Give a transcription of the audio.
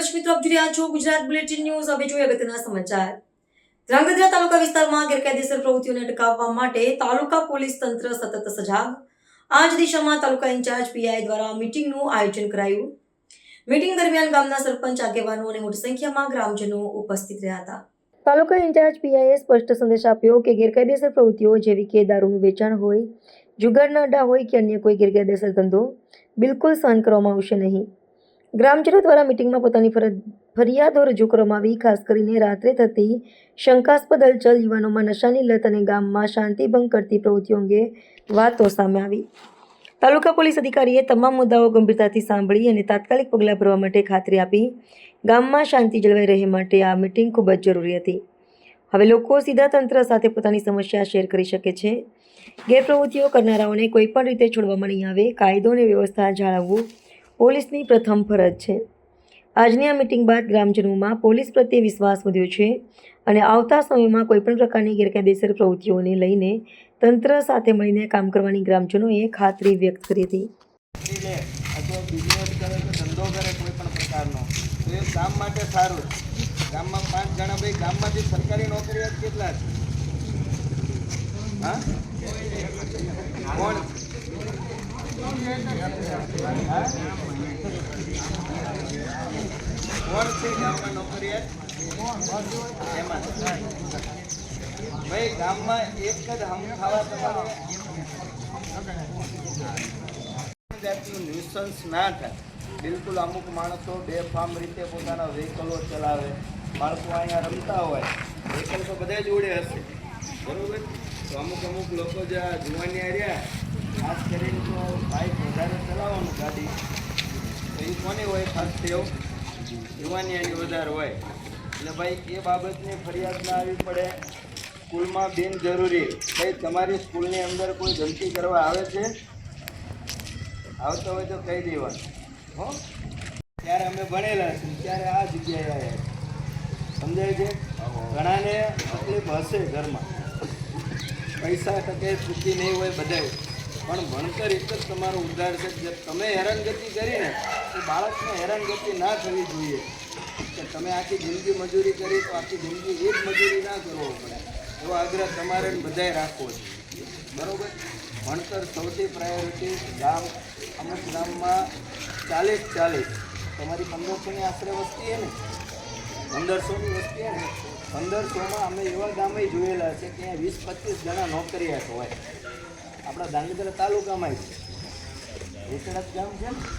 દર્શક મિત્રો, આપ જોઈ રહ્યા છો ગુજરાત બુલેટિન ન્યૂઝ. હવે જોઈએ અગત્યના સમાચાર. ધ્રાંગધ્રા તાલુકા વિસ્તારમાં ગેરકાયદેસર પ્રવૃત્તિઓને અટકાવવા માટે તાલુકા પોલીસ તંત્ર સતત સજાગ. આ જ દિશામાં તાલુકા ઇન્ચાર્જ પીઆઈ દ્વારા મીટિંગનું આયોજન કરાયું. મીટિંગ દરમિયાન ગામના સરપંચ, આગેવાનો અને મોટી સંખ્યામાં ગ્રામજનો ઉપસ્થિત રહ્યા હતા. તાલુકા ઇન્ચાર્જ પીઆઈએ સ્પષ્ટ સંદેશ આપ્યો કે ગેરકાયદેસર પ્રવૃત્તિઓ જેવી કે દારૂનું વેચાણ હોય, જુગારના અડ્ડા હોય કે અન્ય કોઈ ગેરકાયદેસર ધંધો, બિલકુલ સહન કરવામાં આવશે નહીં. ગ્રામજનો દ્વારા મિટિંગમાં પોતાની ફરિયાદો રજૂ કરવામાં આવી, ખાસ કરીને રાત્રે થતી શંકાસ્પદ હલચલ, યુવાનોમાં નશાની લત અને ગામમાં શાંતિભંગ કરતી પ્રવૃત્તિઓ અંગે વાતો સામે આવી. તાલુકા પોલીસ અધિકારીએ તમામ મુદ્દાઓ ગંભીરતાથી સાંભળી અને તાત્કાલિક પગલાં ભરવા માટે ખાતરી આપી. ગામમાં શાંતિ જળવાઈ રહે માટે આ મિટિંગ ખૂબ જ જરૂરી હતી. હવે લોકો સીધા તંત્ર સાથે પોતાની સમસ્યા શેર કરી શકે છે. ગેરપ્રવૃત્તિઓ કરનારાઓને કોઈપણ રીતે છોડવામાં નહીં આવે, કાયદો અને વ્યવસ્થા જાળવવું પોલીસની પ્રથમ ફરજ છે. આજની આ મિટિંગ બાદ ગ્રામજનોમાં પોલીસ પ્રત્યે વિશ્વાસ વધ્યો છે અને આવતા સમયમાં કોઈપણ પ્રકારની ગેરકાયદેસર પ્રવૃત્તિઓને લઈને તંત્ર સાથે મળીને કામ કરવાની ગ્રામજનોએ ખાતરી વ્યક્ત કરી હતી. બિઝનેસ ધંધો કરે કોઈ પણ પ્રકારનો. ગામ માટે સારું. ગામમાં પાંચ ગામમાંથી સરકારી નોકરી કેટલા છે? કોણ ગામમાં એમાં ભાઈ ગામમાં એક જ હમ ખાવા તમારે ના થાય બિલકુલ અમુક માણસો બે ફાર્મ રીતે પોતાના વ્હીકલો ચલાવે બાળકો અહીંયા રમતા હોય વ્હીકલ તો બધા જ ઉડે હશે બરોબર? તો અમુક અમુક લોકો જે આ જુવાનિયા રહ્યા ખાસ કરીને તો બાઇક વધારે ચલાવવાનું તો એ કોની હોય ખાસ તેઓ? જુવાનિયાની વધારે હોય. એટલે ભાઈ, એ બાબતની ફરિયાદ ના આવી પડે. સ્કૂલમાં બિનજરૂરી. ભાઈ, તમારી સ્કૂલની અંદર કોઈ ગંદકી કરવા આવે છે? આવતો હોય તો કહી દેવાનું. હો? ત્યારે અમે ભણેલા છીએ. ત્યારે આ જગ્યાએ આવ્યા સમજાય છે? ઘણાને તકલીફ હશે ઘરમાં. પૈસા ટકે ચૂકી નહીં હોય બધાય. પણ ભણતર એક જ તમારો ઉદ્ધાર છે. જે તમે હેરાનગતિ કરીને એ બાળકને હેરાનગતિ ના થવી જોઈએ. કે તમે આખી જિંદગી મજૂરી કરી તો આખી જિંદગી એ જ મજૂરી ના કરવો પડે. એવો આગ્રહ તમારે બધાએ રાખવો છે બરોબર? ભણતર સૌથી પ્રાયોરિટી ગામ, અમુક ગામમાં ચાલીસ ચાલીસ. તમારી પંદરસોની આશરે વસ્તી છે ને? પંદરસોની વસ્તી હે ને? પંદરસોમાં અમે એવા ગામે જોયેલા છે કે વીસ પચીસ જણા નોકરિયાત હોય. આપણા દાંગીધરા તાલુકામાં જ વેચડા ગામ છે ને?